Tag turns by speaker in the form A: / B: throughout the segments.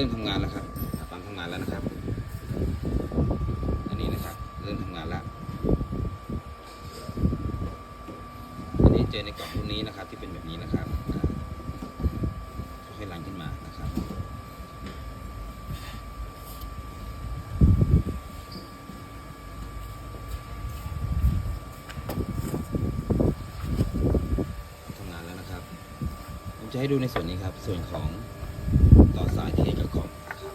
A: ริ่มทำงานแล้วครับปั๊มทำงานแล้วนะครับ อันนี้นะครับเริ่มทำงานแล้ว อันนี้เจอในกล่องรุ่นนี้นะครับ ที่เป็นแบบนี้นะครับค่อยๆลันขึ้นมานะครับทำงานแล้วนะครับผมจะให้ดูในส่วนนี้ครับ ส่วนของ ต่อสายเทกับคอมครับ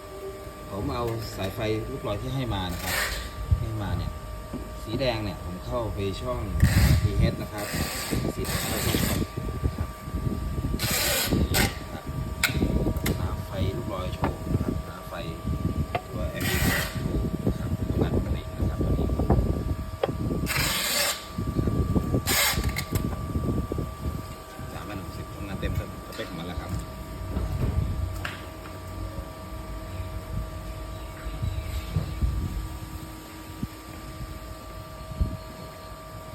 A: ผมเอาสายไฟลูกลอยที่ให้มานะครับ ให้มาเนี่ย สีแดงเนี่ยผมเข้าไปช่อง PH นะครับ สีแดงเข้าช่องคอมครับนะครับหาไฟลูกลอยโชว์นะครับหาไฟตัว LED โชว์นะครับทำงานปกตินะครับตัวนี้สามพันหกสิบทำงานเต็มสเปคของมันแล้วครับ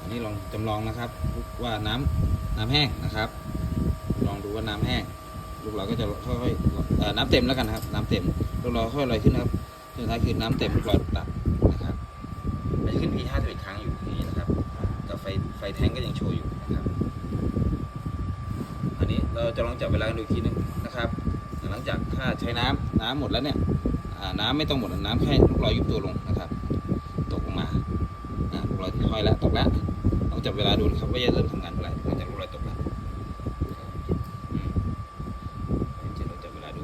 A: อั นี้ลองจำลองนะครับว่าน้ำน้ำแห้งนะครับ ลองดูว่าน้ำแห้ง ลูกเราก็จะค่อยๆน้ำเต็มแล้วกันครับ น้ำเต็มลูกเราค่อยลอยขึ้นครับสุดท้ายคือน้ำเต็มลูกเราตัดนะครับไปขึ้น P ห้าสิบเอ็ดครั้งอยู่นี่นะครับกับไฟไฟแท้งก็ยังโชว์อยู่นะครับ อันนี้เราจะลองจับเวลากันดูอีกทีนึงนะครับ หลังจากถ้าใช้น้ำน้ำหมดแล้วเนี่ยน้ำไม่ต้องหมดน้ำแค่ลูกลอยยุบตัวลงนะครับ ตกลงมาลูกลอยห้อยแล้วตกแล้ว จับเวลาดูนะครับว่าจะเริ่มทำงานเมื่อไหร่หลังจากลูกลอยตกแล้วอืมเดี๋ยวเราจับเวลาดู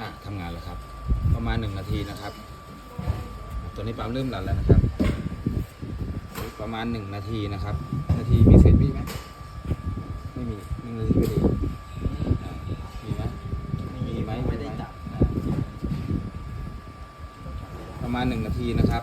A: อะทำงา นแล้วครับ ประมาณหนึ่งนาทีนะครับ ตัวนี้ปั๊มเริ่มรันแล้วนะครับ ประมาณหนึ่งนาทีนะครับ นาทีมีเศษมีไหมไม่มีหนึ่งนาทีพอดีอะมีไหมมีไหม
B: ไม่ได้จับ
A: อะประมาณหนึ่งนาทีนะครับ